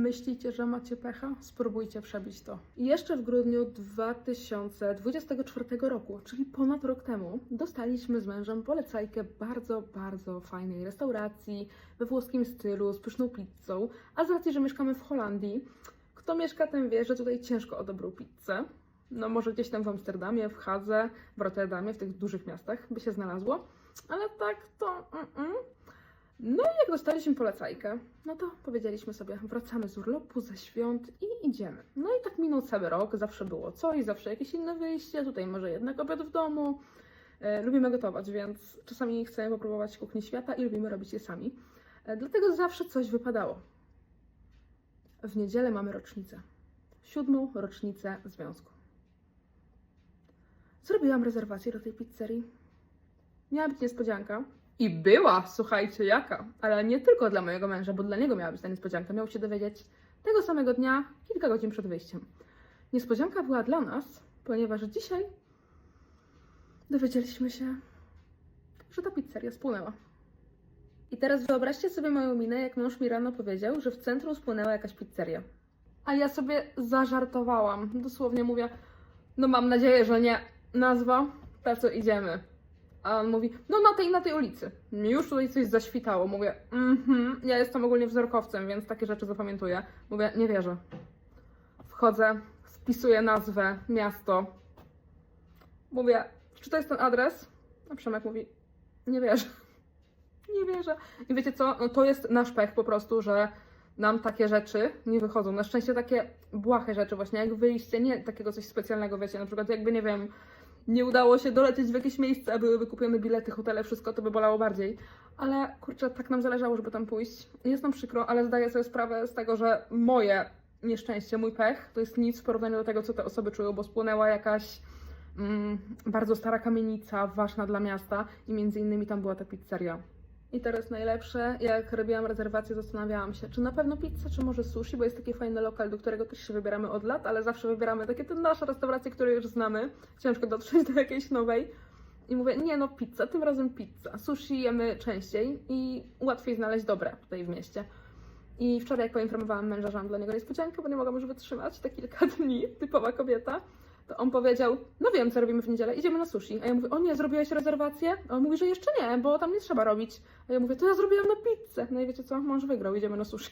Myślicie, że macie pecha? Spróbujcie przebić to. I jeszcze w grudniu 2024 roku, czyli ponad rok temu, dostaliśmy z mężem polecajkę bardzo, bardzo fajnej restauracji we włoskim stylu, z pyszną pizzą. A z racji, że mieszkamy w Holandii, kto mieszka, ten wie, że tutaj ciężko o dobrą pizzę. No może gdzieś tam w Amsterdamie, w Hadze, w Rotterdamie, w tych dużych miastach by się znalazło. Ale tak to... Mm-mm. No i jak dostaliśmy polecajkę, no to powiedzieliśmy sobie, wracamy z urlopu, ze świąt i idziemy. No i tak minął cały rok, zawsze było coś, zawsze jakieś inne wyjście, tutaj może jednak obiad w domu. E, lubimy gotować, więc czasami chcemy popróbować kuchni świata i lubimy robić je sami. E, dlatego zawsze coś wypadało. W niedzielę mamy rocznicę. Siódmą rocznicę związku. Zrobiłam rezerwację do tej pizzerii. Miała być niespodzianka. I była, słuchajcie, jaka. Ale nie tylko dla mojego męża, bo dla niego miała być ta niespodzianka. Miał się dowiedzieć tego samego dnia, kilka godzin przed wyjściem. Niespodzianka była dla nas, ponieważ dzisiaj dowiedzieliśmy się, że ta pizzeria spłynęła. I teraz wyobraźcie sobie moją minę, jak mąż mi rano powiedział, że w centrum spłynęła jakaś pizzeria. A ja sobie zażartowałam. Dosłownie mówię, no mam nadzieję, że nie. Nazwa, ta co idziemy. A on mówi, no na tej, na tej ulicy. Już tutaj coś zaświtało. Mówię, mhm, ja jestem ogólnie wzrokowcem, więc takie rzeczy zapamiętuję. Mówię, nie wierzę. Wchodzę, wpisuję nazwę, miasto. Mówię, czy to jest ten adres? A Przemek mówi, nie wierzę. Nie wierzę. I wiecie co, no to jest nasz pech po prostu, że nam takie rzeczy nie wychodzą. Na szczęście takie błahe rzeczy właśnie, jak wyjście, nie takiego coś specjalnego, wiecie, na przykład jakby, nie wiem, nie udało się dolecieć w jakieś miejsce, a były wykupione bilety, hotele, wszystko, to by bolało bardziej. Ale kurczę, tak nam zależało, żeby tam pójść. Jest nam przykro, ale zdaję sobie sprawę z tego, że moje nieszczęście, mój pech, to jest nic w porównaniu do tego, co te osoby czują, bo spłynęła jakaś mm, bardzo stara kamienica, ważna dla miasta i między innymi tam była ta pizzeria. I teraz najlepsze, jak robiłam rezerwację, zastanawiałam się, czy na pewno pizza, czy może sushi, bo jest taki fajny lokal, do którego też się wybieramy od lat, ale zawsze wybieramy takie te nasze restauracje, które już znamy. Ciężko dotrzeć do jakiejś nowej. I mówię, nie no, pizza, tym razem pizza. Sushi jemy częściej i łatwiej znaleźć dobre tutaj w mieście. I wczoraj, jak poinformowałam męża, że mam dla niego niespodziankę, bo nie mogłam już wytrzymać te kilka dni, typowa kobieta, to on powiedział, no wiem, co robimy w niedzielę, idziemy na sushi. A ja mówię, o nie, zrobiłaś rezerwację? A on mówi, że jeszcze nie, bo tam nie trzeba robić. A ja mówię, to ja zrobiłam na pizzę. No i wiecie co, mąż wygrał, idziemy na sushi.